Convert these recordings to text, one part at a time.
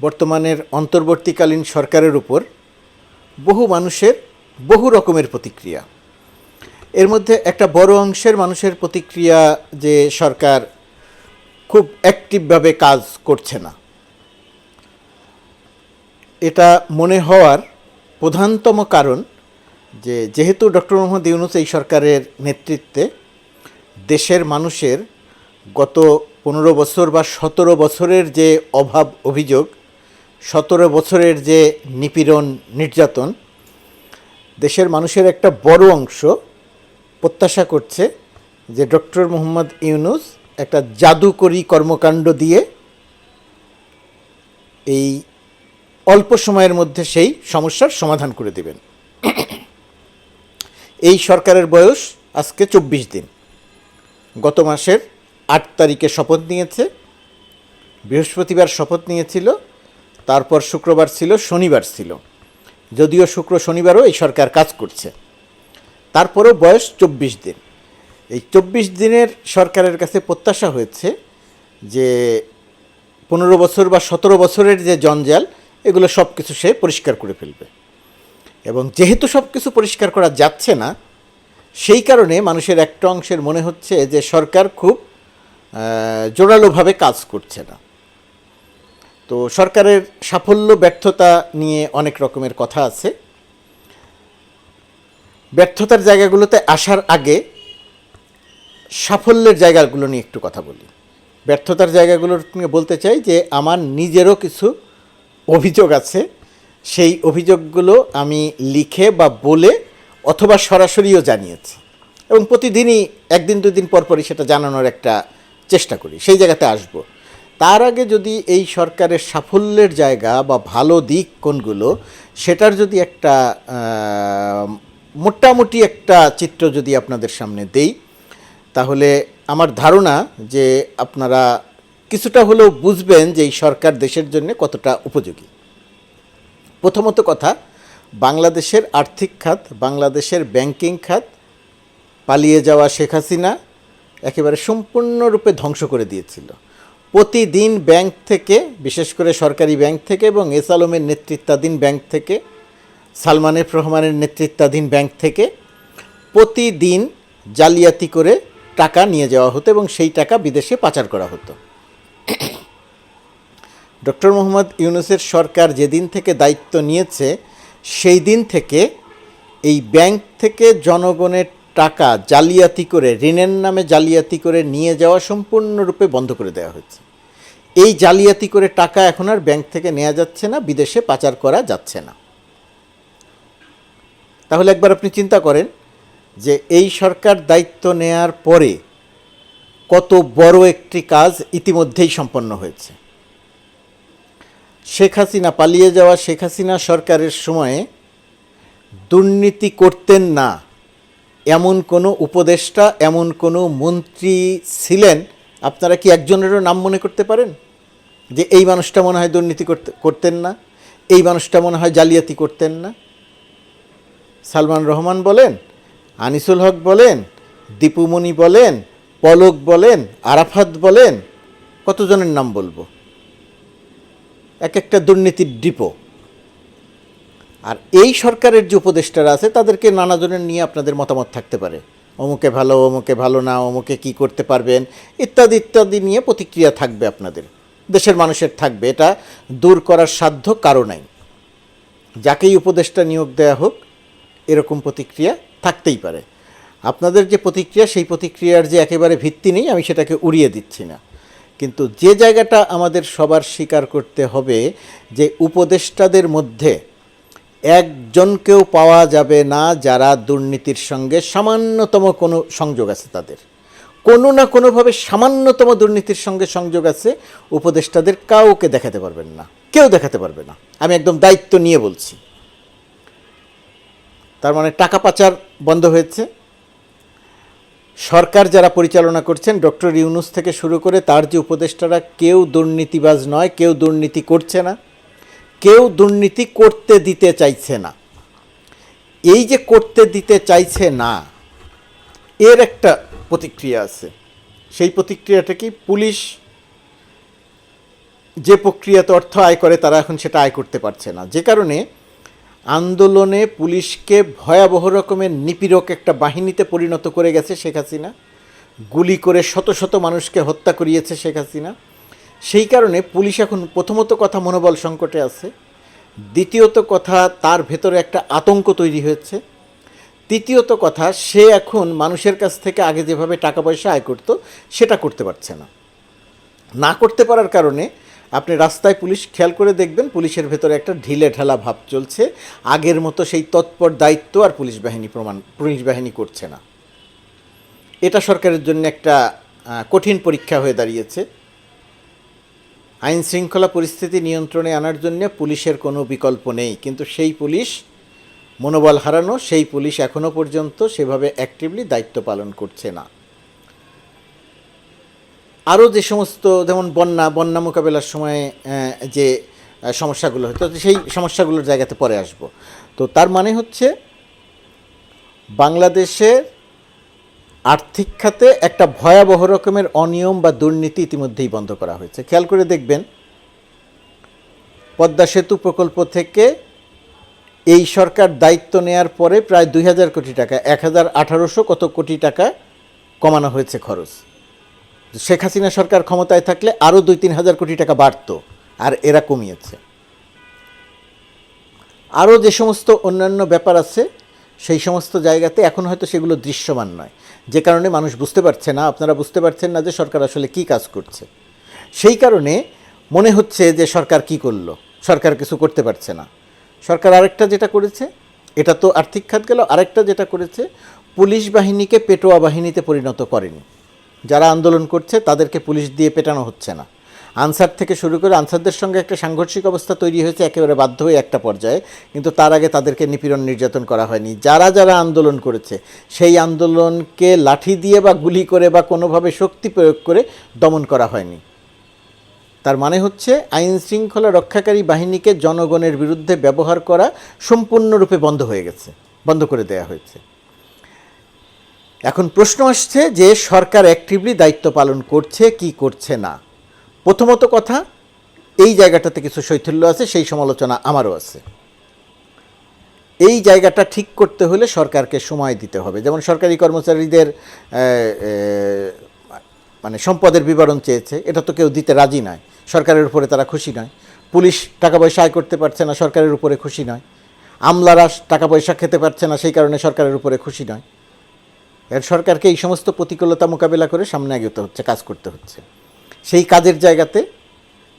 বর্তমানের অন্তর্বর্তীকালীন সরকারের উপর বহু মানুষের বহু রকমের প্রতিক্রিয়া। এর মধ্যে একটা বড় অংশের মানুষের প্রতিক্রিয়া যে সরকার খুব অ্যাক্টিভভাবে কাজ করছে না। এটা মনে হওয়ার প্রধানতম কারণ যে, যেহেতু ডক্টর মোহাম্মদ ইউনুস এই সরকারের নেতৃত্বে দেশের মানুষের গত পনেরো বছর বা সতেরো বছরের যে অভাব অভিযোগ সতেরো বছরের যে নিপীড়ন নির্যাতন, দেশের মানুষের একটা বড় অংশ প্রত্যাশা করছে যে ডক্টর মোহাম্মদ ইউনুস একটা জাদুকরী কর্মকাণ্ড দিয়ে এই অল্প সময়ের মধ্যে সেই সমস্যার সমাধান করে দেবেন। এই সরকারের বয়স আজকে চব্বিশ দিন। গত মাসের আট তারিখে শপথ নিয়েছে, বৃহস্পতিবার শপথ নিয়েছিল তারপর শুক্রবার ছিল, শনিবার ছিল। যদিও শুক্র শনিবারও এই সরকার কাজ করছে। তারপরও বয়স চব্বিশ দিন। এই চব্বিশ দিনের সরকারের কাছে প্রত্যাশা হয়েছে যে পনেরো বছর বা সতেরো বছরের যে জঞ্জাল, এগুলো সব কিছু সে পরিষ্কার করে ফেলবে। এবং যেহেতু সব কিছু পরিষ্কার করা যাচ্ছে না, সেই কারণে মানুষের একটা অংশের মনে হচ্ছে যে সরকার খুব জোরালোভাবে কাজ করছে না। তো সরকারের সাফল্য, ব্যর্থতা নিয়ে অনেক রকমের কথা আছে। ব্যর্থতার জায়গাগুলোতে আসার আগে সাফল্যের জায়গাগুলো নিয়ে একটু কথা বলি। ব্যর্থতার জায়গাগুলোর নিয়ে বলতে চাই যে, আমার নিজেরও কিছু অভিযোগ আছে। সেই অভিযোগগুলো আমি লিখে বা বলে অথবা সরাসরিও জানিয়েছি এবং প্রতিদিনই, একদিন দুদিন পর পরই সেটা জানানোর একটা চেষ্টা করি। সেই জায়গাতে আসব। তার আগে যদি এই সরকারের সাফল্যের জায়গা বা ভালো দিক কোনগুলো, সেটার যদি একটা মোটামুটি একটা চিত্র যদি আপনাদের সামনে দেই, তাহলে আমার ধারণা যে আপনারা কিছুটা হলেও বুঝবেন যে এই সরকার দেশের জন্য কতটা উপযোগী। প্রথমত কথা, বাংলাদেশের আর্থিক খাত, বাংলাদেশের ব্যাংকিং খাত পালিয়ে যাওয়া শেখ হাসিনা একেবারে সম্পূর্ণরূপে ধ্বংস করে দিয়েছিল। প্রতিদিন ব্যাংক থেকে, বিশেষ করে সরকারি ব্যাংক থেকে এবং এস আলমের নেতৃত্বাধীন ব্যাংক থেকে সালমান এফ রহমানের নেতৃত্বাধীন ব্যাংক থেকে প্রতিদিন জালিয়াতি করে টাকা নিয়ে যাওয়া হতো এবং সেই টাকা বিদেশে পাচার করা হতো। ডক্টর মোহাম্মদ ইউনুসের সরকার যেদিন থেকে দায়িত্ব নিয়েছে, সেই দিন থেকে এই ব্যাংক থেকে জনগণের টাকা জালিয়াতি করে, ঋণের নামে জালিয়াতি করে নিয়ে যাওয়া সম্পূর্ণরূপে বন্ধ করে দেওয়া হয়েছে। এই জালিয়াতি করে টাকা এখন আর ব্যাংক থেকে নেওয়া যাচ্ছে না, বিদেশে পাচার করা যাচ্ছে না। তাহলে একবার আপনি চিন্তা করেন যে এই সরকার দায়িত্ব নেয়ার পরে কত বড় একটি কাজ ইতিমধ্যেই সম্পন্ন হয়েছে। শেখ হাসিনা পালিয়ে যাওয়া, শেখ হাসিনা সরকারের সময়ে দুর্নীতি করতেন না। এমন কোনো উপদেষ্টা, এমন কোনো মন্ত্রী ছিলেন আপনারা কি একজনেরও নাম মনে করতে পারেন? যে এই মানুষটা মনে হয় দুর্নীতি করতে, করতেন না, এই মানুষটা মনে হয় জালিয়াতি করতেন না? সালমান রহমান বলেন, আনিসুল হক বলেন দীপুমণি বলেন, পলক বলেন, আরাফাত বলেন, কতজনের নাম বলব? এক একটা দুর্নীতির ডিপো। আর এই সরকারের যে উপদেষ্টারা আছে, তাদেরকে নানাজনের নিয়ে আপনাদের মতামত থাকতে পারে। অমুকে ভালো অমুকে ভালো না, অমুকে কি করতে পারবেন, ইত্যাদি ইত্যাদি নিয়ে প্রতিক্রিয়া থাকবে আপনাদের। দেশের মানুষের থাকবে। এটা দূর করার সাধ্য কারও নাই। যাকেই উপদেষ্টা নিয়োগ দেয়া হোক, এরকম প্রতিক্রিয়া থাকতেই পারে। আপনাদের যে প্রতিক্রিয়া, সেই প্রতিক্রিয়ার যে একেবারে ভিত্তি নেই, আমি সেটাকে উড়িয়ে দিচ্ছি না। কিন্তু যে জায়গাটা আমাদের সবার স্বীকার করতে হবে, যে উপদেষ্টাদের মধ্যে একজনকেও পাওয়া যাবে না যারা দুর্নীতির সঙ্গে সামান্যতম কোনো সংযোগ আছে তাদের। কোনো না কোনোভাবে সামান্যতম দুর্নীতির সঙ্গে সংযোগ আছে, উপদেষ্টাদের কাউকে দেখাতে পারবেন না। কেউ দেখাতে পারবে না। আমি একদম দায়িত্ব নিয়ে বলছি। তার মানে টাকা পাচার বন্ধ হয়েছে। সরকার যারা পরিচালনা করছেন, ডক্টর ইউনুস থেকে শুরু করে তার যে উপদেষ্টারা, কেউ দুর্নীতিবাজ নয়, কেউ দুর্নীতি করছে না। কেউ দুর্নীতি করতে দিতে চাইছে না। এই যে করতে দিতে চাইছে না, এর একটা প্রতিক্রিয়া আছে। সেই প্রতিক্রিয়াটা কি? পুলিশ যে প্রক্রিয়াতে অর্থ আয় করে, তারা এখন সেটা আয় করতে পারছে না। যে কারণে আন্দোলনে পুলিশকে ভয়াবহ রকমের নিপীড়ক একটা বাহিনীতে পরিণত করে গেছে শেখ হাসিনা। গুলি করে শত শত মানুষকে হত্যা করিয়েছে শেখ হাসিনা। সেই কারণে পুলিশ এখন প্রথমত কথা মনোবল সংকটে আছে, দ্বিতীয়ত কথা তার ভেতরে একটা আতঙ্ক তৈরি হয়েছে, তৃতীয়ত কথা সে এখন মানুষের কাছ থেকে আগে যেভাবে টাকা পয়সা আয় করতো, সেটা করতে পারছে না। না করতে পারার কারণে আপনি রাস্তায় পুলিশ খেয়াল করে দেখবেন, পুলিশের ভেতরে একটা ঢিলে ঢালা ভাব চলছে, আগের মতো সেই তৎপর দায়িত্ব আর পুলিশ বাহিনী প্রমাণ, পুলিশ বাহিনী করছে না। এটা সরকারের জন্য একটা কঠিন পরীক্ষা হয়ে দাঁড়িয়েছে। আইন শৃঙ্খলা পরিস্থিতি নিয়ন্ত্রণে আনার জন্য পুলিশের কোনো বিকল্প নেই। কিন্তু সেই পুলিশ মনোবল হারানো, সেই পুলিশ এখনও পর্যন্ত সেভাবে অ্যাক্টিভলি দায়িত্ব পালন করছে না। আরও যে সমস্ত যেমন বন্যা বন্যা মোকাবেলার সময় যে সমস্যাগুলো হতো সেই সমস্যাগুলোর জায়গাতে পরে আসব। তো তার মানে হচ্ছে বাংলাদেশের আর্থিক খাতে একটা ভয়াবহ রকমের অনিয়ম বা দুর্নীতি ইতিমধ্যেই বন্ধ করা হয়েছে। খেয়াল করে দেখবেন, পদ্মা সেতু প্রকল্প থেকে এই সরকার দায়িত্ব নেয়ার পরে প্রায় দুই হাজার কোটি টাকা, এক হাজার আঠারোশো কত কোটি টাকা কমানো হয়েছে খরচ। শেখ হাসিনা সরকার ক্ষমতায় থাকলে আরও দুই তিন হাজার কোটি টাকা বাড়তো আর এরা কমিয়েছে। আরও যে সমস্ত অন্যান্য ব্যাপার আছে সেই সমস্ত জায়গাতে এখন হয়তো সেগুলো দৃশ্যমান নয়। যে কারণে মানুষ বুঝতে পারছে না, আপনারা বুঝতে পারছেন না যে সরকার আসলে কি কাজ করছে। সেই কারণে মনে হচ্ছে যে সরকার কি করল? সরকার কিছু করতে পারছে না। সরকার আরেকটা যেটা করেছে, এটা তো আর্থিক খাত গেল, আরেকটা যেটা করেছে, পুলিশ বাহিনীকে পেটোয়া বাহিনীতে পরিণত করেনি। যারা আন্দোলন করছে, তাদেরকে পুলিশ দিয়ে পেটানো হচ্ছে না। আনসার থেকে শুরু করে আনসারদের সঙ্গে একটা সাংঘর্ষিক অবস্থা তৈরি হয়েছে, একেবারে বাধ্য হয়ে একটা পর্যায়ে। কিন্তু তার আগে তাদেরকে নিপীড়ন নির্যাতন করা হয়নি। যারা যারা আন্দোলন করেছে, সেই আন্দোলনকে লাঠি দিয়ে বা গুলি করে বা কোনোভাবে শক্তি প্রয়োগ করে দমন করা হয়নি। তার মানে হচ্ছে আইন শৃঙ্খলা রক্ষাকারী বাহিনীকে জনগণের বিরুদ্ধে ব্যবহার করা সম্পূর্ণরূপে বন্ধ হয়ে গেছে, বন্ধ করে দেয়া হয়েছে। এখন প্রশ্ন আসছে যে সরকার অ্যাক্টিভলি দায়িত্ব পালন করছে, কি করছে না। প্রথমত কথা, এই জায়গাটাতে কিছু শৈথল্য আছে, সেই সমালোচনা আমারও আছে। এই জায়গাটা ঠিক করতে হলে সরকারকে সময় দিতে হবে। যেমন সরকারি কর্মচারীদের মানে সম্পদের বিবরণ চেয়েছে, এটা তো কেউ দিতে রাজি নয়। সরকারের উপরে তারা খুশি নয়। পুলিশ টাকা পয়সা আয় করতে পারছে না, সরকারের উপরে খুশি নয়। আমলারা টাকা পয়সা খেতে পারছে না, সেই কারণে সরকারের উপরে খুশি নয়। এর সরকারকে এই সমস্ত প্রতিকূলতা মোকাবেলা করে সামনে এগোতে হচ্ছে, কাজ করতে হচ্ছে। সেই কাজের জায়গাতে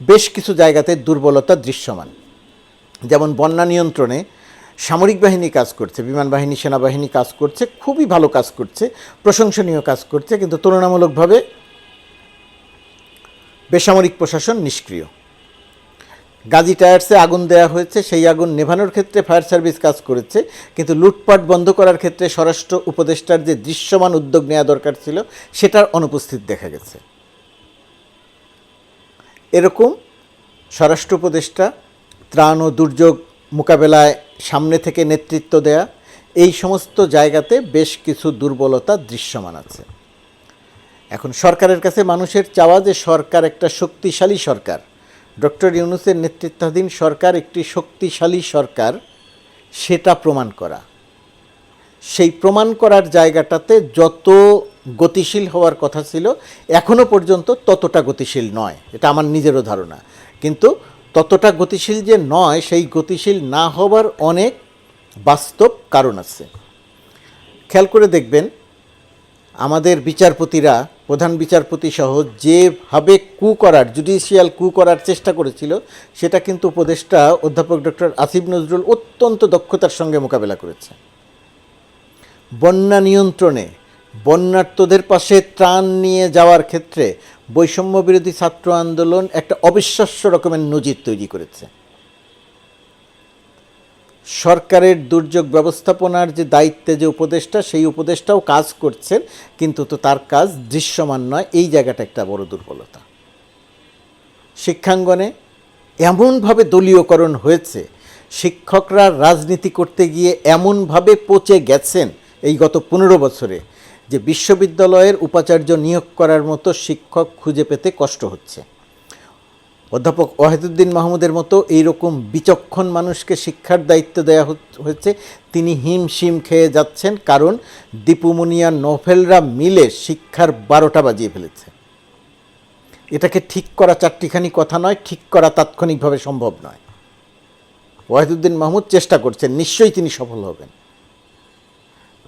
বেশ কিছু জায়গাতে দুর্বলতা দৃশ্যমান। যেমন বন্যা নিয়ন্ত্রণে সামরিক বাহিনী কাজ করছে, বিমান বাহিনী, সেনাবাহিনী কাজ করছে, খুবই ভালো কাজ করছে, প্রশংসনীয় কাজ করছে, কিন্তু তুলনামূলকভাবে বেসামরিক প্রশাসন নিষ্ক্রিয়। গাজী টায়ার্সে আগুন দেওয়া হয়েছে, সেই আগুন নেভানোর ক্ষেত্রে ফায়ার সার্ভিস কাজ করেছে, কিন্তু লুটপাট বন্ধ করার ক্ষেত্রে স্বরাষ্ট্র উপদেষ্টার যে দৃশ্যমান উদ্যোগ নেওয়া দরকার ছিল, সেটার অনুপস্থিত দেখা গেছে। এরকম স্বরাষ্ট্র উপদেষ্টা ত্রাণ ও দুর্যোগ মোকাবেলায় সামনে থেকে নেতৃত্ব দেয়া, এই সমস্ত জায়গাতে বেশ কিছু দুর্বলতা দৃশ্যমান আছে। এখন সরকারের কাছে মানুষের চাওয়া যে সরকার একটা শক্তিশালী সরকার, ডক্টর ইউনুসের নেতৃত্বাধীন সরকার একটি শক্তিশালী সরকার, সেটা প্রমাণ করা। সেই প্রমাণ করার জায়গাটাতে যত গতিশীল হওয়ার কথা ছিল এখনও পর্যন্ত ততটা গতিশীল নয়, এটা আমার নিজেরও ধারণা। কিন্তু ততটা গতিশীল যে নয়, সেই গতিশীল না হওয়ার অনেক বাস্তব কারণ আছে। খেয়াল করে দেখবেন, আমাদের বিচারপতিরা, প্রধান বিচারপতি সহ যেভাবে কু করার জুডিশিয়াল কু করার চেষ্টা করেছিল, সেটা কিন্তু উপদেষ্টা অধ্যাপক ডক্টর আসিফ নজরুল অত্যন্ত দক্ষতার সঙ্গে মোকাবেলা করেছে। বন্যা নিয়ন্ত্রণে বন্যার্তদের পাশে ত্রাণ নিয়ে যাওয়ার ক্ষেত্রে বৈষম্য বিরোধী ছাত্র আন্দোলন একটা অবিশ্বাস্য রকমের নজির তৈরি করেছে। সরকারের দুর্যোগ ব্যবস্থাপনার যে দায়িত্বে যে উপদেষ্টা, সেই উপদেষ্টাও কাজ করছেন, কিন্তু তো তার কাজ দৃশ্যমান নয়, এই জায়গাটা একটা বড় দুর্বলতা। শিক্ষাঙ্গনে এমনভাবে দলীয়করণ হয়েছে, শিক্ষকরা রাজনীতি করতে গিয়ে এমনভাবে পচে গেছেন এই গত পনেরো বছরে যে বিশ্ববিদ্যালয়ের উপাচার্য নিয়োগ করার মতো শিক্ষক খুঁজে পেতে কষ্ট হচ্ছে। অধ্যাপক ওয়াহিদুদ্দিন মাহমুদের মতো এইরকম বিচক্ষণ মানুষকে শিক্ষার দায়িত্ব দেওয়া হয়েছে। তিনি হিমশিম খেয়ে যাচ্ছেন কারণ দীপুমুনিয়া নোভেলরা মিলে শিক্ষার বারোটা বাজিয়ে ফেলেছে। এটাকে ঠিক করা চারটিখানি কথা নয়, ঠিক করা তাৎক্ষণিকভাবে সম্ভব নয়। ওয়াহিদুদ্দিন মাহমুদ চেষ্টা করছেন, নিশ্চয়ই তিনি সফল হবেন।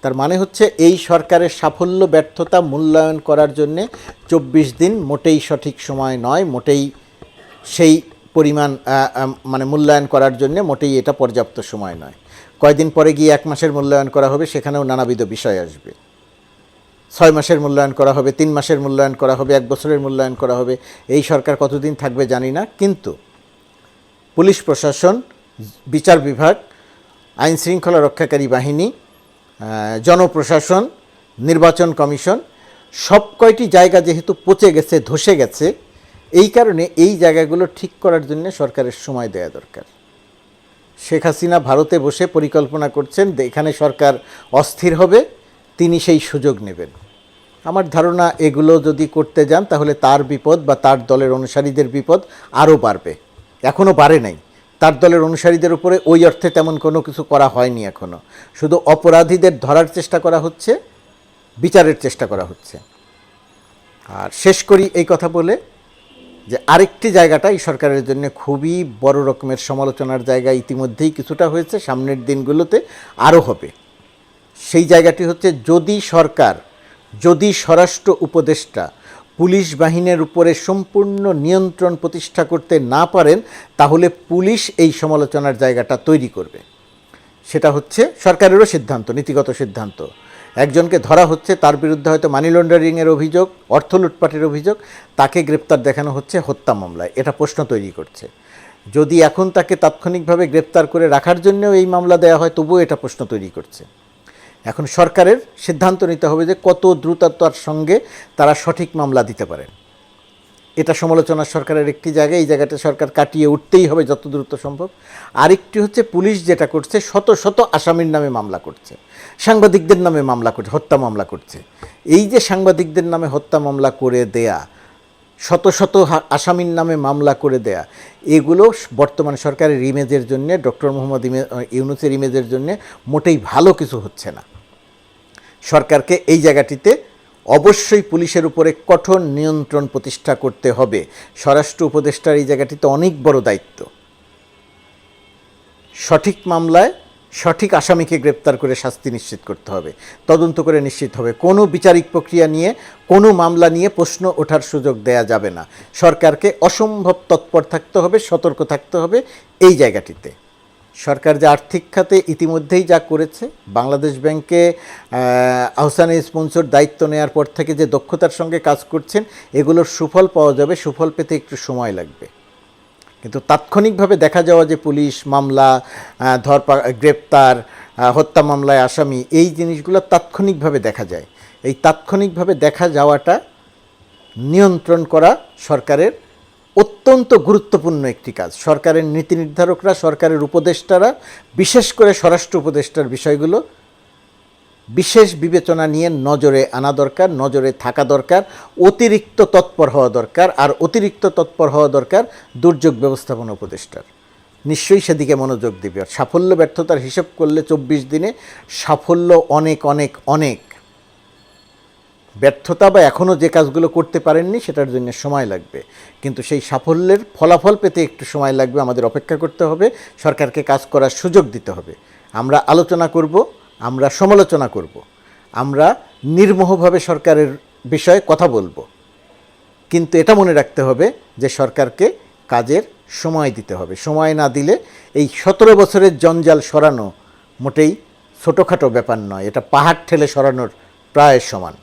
তার মানে হচ্ছে এই সরকারের সাফল্য, ব্যর্থতা মূল্যায়ন করার জন্যে চব্বিশ দিন মোটেই সঠিক সময় নয়, মোটেই সেই পরিমাণ মানে মূল্যায়ন করার জন্য মোটেই এটা পর্যাপ্ত সময় নয়। কয়দিন পরে গিয়ে এক মাসের মূল্যায়ন করা হবে সেখানেও নানাবিধ বিষয় আসবে। ছয় মাসের মূল্যায়ন করা হবে, তিন মাসের মূল্যায়ন করা হবে, এক বছরের মূল্যায়ন করা হবে, এই সরকার কতদিন থাকবে জানি না, কিন্তু পুলিশ প্রশাসন, বিচার বিভাগ আইন শৃঙ্খলা রক্ষাকারী বাহিনী জনপ্রশাসন, নির্বাচন কমিশন, সব কয়টি জায়গা যেহেতু পচে গেছে, ধসে গেছে, এই কারণে এই জায়গাগুলো ঠিক করার জন্য সরকারের সময় দেওয়া দরকার। শেখ হাসিনা ভারতে বসে পরিকল্পনা করছেন এখানে সরকার অস্থির হবে, তিনি সেই সুযোগ নেবেন। আমার ধারণা এগুলো যদি করতে যান, তাহলে তার বিপদ বা তার দলের অনুসারীদের বিপদ আরও বাড়বে। এখনও বাড়ে নাই। তার দলের অনুসারীদের উপরে ওই অর্থে তেমন কোনো কিছু করা হয়নি এখনও শুধু অপরাধীদের ধরার চেষ্টা করা হচ্ছে, বিচারের চেষ্টা করা হচ্ছে। আর শেষ করি এই কথা বলে যে আরেকটি জায়গাটা এই সরকারের জন্য খুবই বড় রকমের সমালোচনার জায়গা ইতিমধ্যেই কিছুটা হয়েছে, সামনের দিনগুলোতে আরও হবে। সেই জায়গাটি হচ্ছে যদি সরকার, যদি স্বরাষ্ট্র উপদেষ্টা পুলিশ বাহিনীর উপরে সম্পূর্ণ নিয়ন্ত্রণ প্রতিষ্ঠা করতে না পারেন, তাহলে পুলিশ এই সমালোচনার জায়গাটা তৈরি করবে। সেটা হচ্ছে সরকারেরও সিদ্ধান্ত, নীতিগত সিদ্ধান্ত। একজনকে ধরা হচ্ছে, তার বিরুদ্ধে হয়তো মানি লন্ডারিংয়ের অভিযোগ, অর্থ লুটপাটের অভিযোগ, তাকে গ্রেপ্তার দেখানো হচ্ছে হত্যা মামলায়। এটা প্রশ্ন তৈরি করছে। যদি এখন তাকে তাৎক্ষণিকভাবে গ্রেপ্তার করে রাখার জন্যও এই মামলা দেওয়া হয়, তবুও এটা প্রশ্ন তৈরি করছে। এখন সরকারের সিদ্ধান্ত নিতে হবে যে কত দ্রুততার সঙ্গে তারা সঠিক মামলা দিতে পারেন এটা সমালোচনা সরকারের একটি জায়গা, এই জায়গাটা সরকার কাটিয়ে উঠতেই হবে যত দ্রুত সম্ভব। আরেকটি হচ্ছে পুলিশ যেটা করছে, শত শত আসামির নামে মামলা করছে, সাংবাদিকদের নামে মামলা করছে, হত্যা মামলা করছে। এই যে সাংবাদিকদের নামে হত্যা মামলা করে দেয়া, শত শত আসামির নামে মামলা করে দেয়া, এগুলো বর্তমান সরকারের ইমেজের জন্য, ডক্টর মোহাম্মদ ইমে- ইউনুসের ইমেজের জন্য মোটেই ভালো কিছু হচ্ছে না। সরকারকে এই জায়গাটিতে অবশ্যই পুলিশের উপরে কঠোর নিয়ন্ত্রণ প্রতিষ্ঠা করতে হবে। স্বরাষ্ট্র উপদেষ্টার এই জায়গাটিতে অনেক বড় দায়িত্ব। সঠিক মামলায় সঠিক আসামিকে গ্রেপ্তার করে শাস্তি নিশ্চিত করতে হবে। তদন্ত করে নিশ্চিত হবে। কোনো বিচারিক প্রক্রিয়া নিয়ে, কোনো মামলা নিয়ে প্রশ্ন ওঠার সুযোগ দেয়া যাবে না। সরকারকে অসম্ভব তৎপর থাকতে হবে, সতর্ক থাকতে হবে এই জায়গাটিতে। সরকার যে আর্থিক খাতে ইতিমধ্যেই যা করেছে বাংলাদেশ ব্যাংকে আহ, আহসান স্পন্সর দায়িত্ব নেওয়ার পর থেকে যে দক্ষতার সঙ্গে কাজ করছেন এগুলোর সুফল পাওয়া যাবে সুফল পেতে একটু সময় লাগবে। কিন্তু তাৎক্ষণিকভাবে দেখা যাওয়া যে পুলিশ মামলা ধরপা গ্রেপ্তার হত্যা মামলায় আসামি এই জিনিসগুলো তাৎক্ষণিকভাবে দেখা যায়। এই তাৎক্ষণিকভাবে দেখা যাওয়াটা নিয়ন্ত্রণ করা সরকারের অত্যন্ত গুরুত্বপূর্ণ একটি কাজ। সরকারের নীতি নির্ধারকরা, সরকারের উপদেষ্টারা, বিশেষ করে স্বরাষ্ট্র উপদেষ্টার বিষয়গুলো বিশেষ বিবেচনা নিয়ে নজরে আনা দরকার, নজরে থাকা দরকার, অতিরিক্ত তৎপর হওয়া দরকার আর অতিরিক্ত তৎপর হওয়া দরকার দুর্যোগ ব্যবস্থাপনা উপদেষ্টার। নিশ্চয়ই সেদিকে মনোযোগ দিবে। আর সাফল্য ব্যর্থতার হিসেব করলে চব্বিশ দিনে সাফল্য অনেক অনেক অনেক। ব্যর্থতা বা এখনও যে কাজগুলো করতে পারেননি সেটার জন্য সময় লাগবে। কিন্তু সেই সাফল্যের ফলাফল পেতে একটু সময় লাগবে, আমাদের অপেক্ষা করতে হবে, সরকারকে কাজ করার সুযোগ দিতে হবে। আমরা আলোচনা করব, আমরা সমালোচনা করব, আমরা নির্মোহভাবে সরকারের বিষয়ে কথা বলব। কিন্তু এটা মনে রাখতে হবে যে সরকারকে কাজের সময় দিতে হবে। সময় না দিলে এই সতেরো বছরের জঞ্জাল সরানো মোটেই ছোটোখাটো ব্যাপার নয়, এটা পাহাড় ঠেলে সরানোর প্রায় সমান।